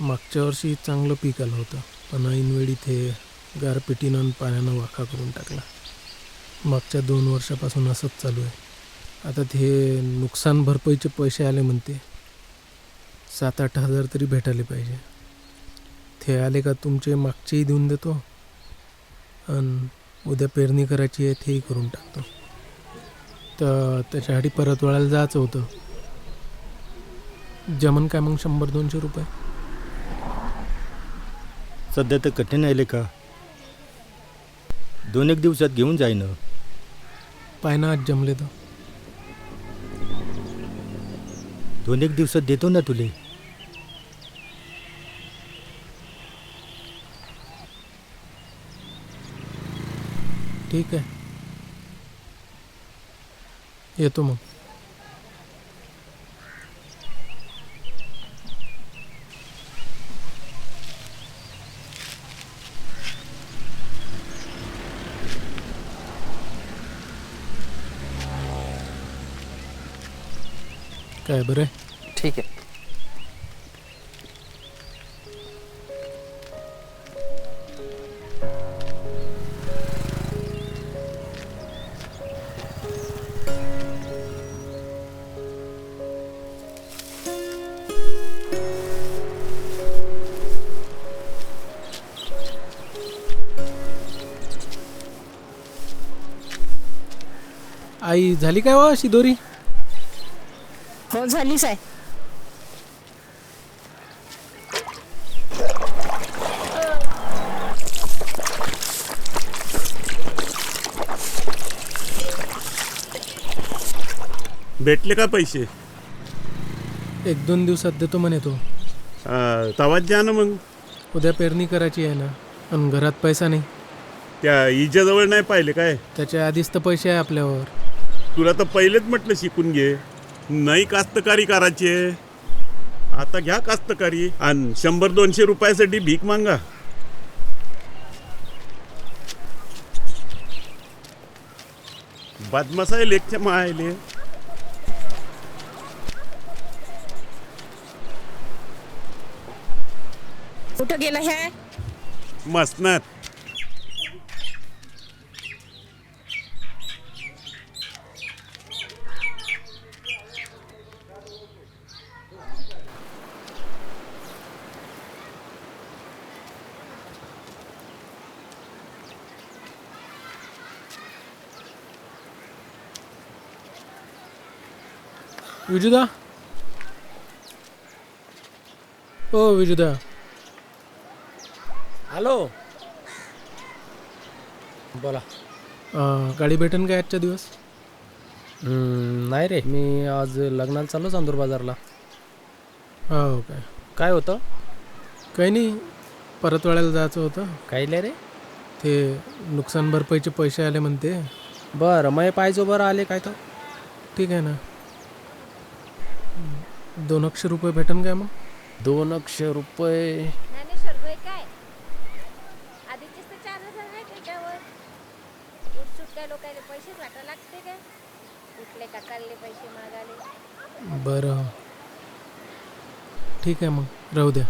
मागच्या वर्षी चांगलं पीक आलं होतं. पण ऐनवेळी ते गारपिटीनं आणि पाण्यानं वाखा करून टाकला. मागच्या दोन वर्षापासून असंच चालू आहे. आता ते नुकसान भरपाईचे पैसे आले म्हणते. सात आठ हजार तरी भेटायला पाहिजे. ते आले का तुमचे मागचेही देऊन देतो. आणि उद्या पेरणी करायची आहे तेही करून टाकतो. तर त्याच्यासाठी परत वळायला जायचं होतं. जमन काय मग शंभर दोनशे रुपये? सध्या तर कठीण आहे का? दोन एक दिवसात घेऊन जाईन. पाय ना आज जमले तर. दोन एक दिवसात देतो ना तुले. ठीक आहे. येतो मग. काय बरं आहे? ठीक आहे आई झाली काय वा शिदोरी हो झालीच आहे. भेटले का पैसे? एक दोन दिवसात देतो म्हणे तो. तवाच जा ना मग. उद्या पेरणी करायची आहे ना आणि घरात पैसा नाही. त्या इजाजवळ नाही पाहिले काय? त्याच्या आधीच तर पैसे आहे आपल्यावर. तुला तर पहिलेच म्हटलं शिकून घे. नाही कास्तकारी करायची आहे. आता घ्या कास्तकारी आणि शंभर दोनशे रुपयासाठी भीक मागा. बदमासाय लेखच्या मायले कुठं गेलं हे? मसनात. विजुदा? ओ विजुदा. हॅलो. बोला. अं, गाडी भेटेन काय आजच्या दिवस? हम्म, नाही रे. मी आज लग्नाला चाललो चांदूर बाजारला. हो काय? काय होतं? काही नाही परत जायचं होतं. काही नाही रे. ते नुकसान भरपाईचे पैसे आले म्हणते. बरं मग पाहिजो बरं आले काय तर? ठीक आहे ना. दोन अक्षर रुपये भेटेन काय मग? दोन अक्षर रुपये. बरं. ठीक आहे मग. राहू द्या.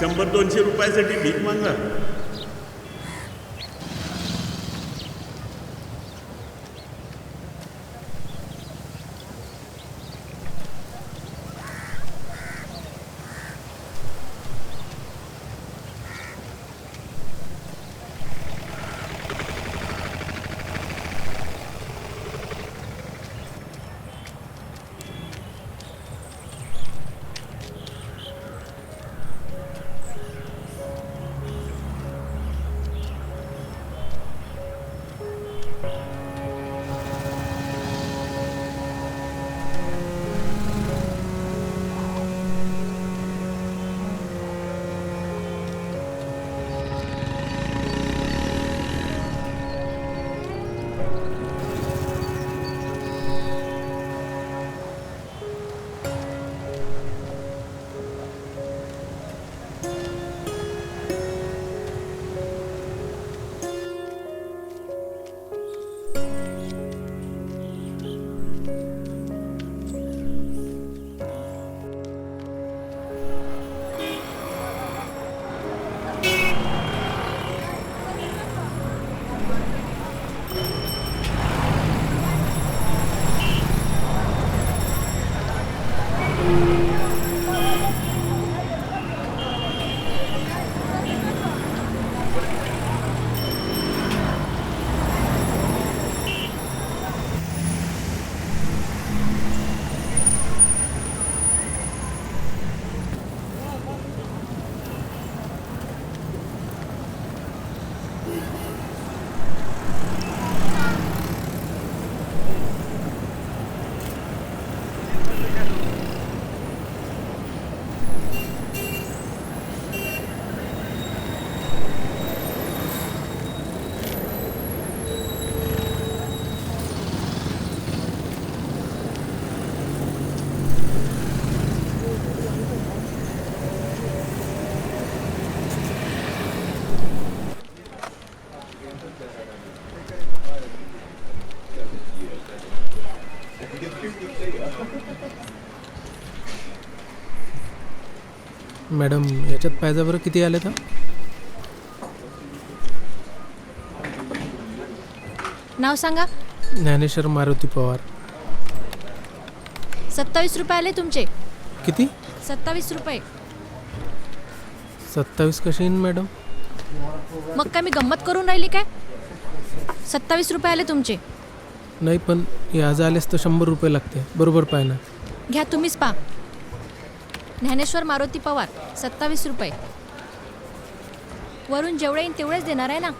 शंभर दोनशे रुपयासाठी भीक मागा. मॅडम याच्यात पाहिजे बरं किती आले तर नाव सांगा. ज्ञानेश्वर मारुती पवार. सत्तावीस रुपये आले तुमचे. किती? सत्तावीस रुपये. सत्तावीस कसे येईन मॅडम? मग काय मी गंमत करून राहिली काय? सत्तावीस रुपये आले तुमचे. नाही पण आज आलेस तर शंभर रुपये लागते. बरोबर ना? घ्या तुम्हीच पा ज्ञानेश्वर मारुती पवार सत्तावीस रुपये. वरून जेवढे येईन तेवढेच देणार आहे ना?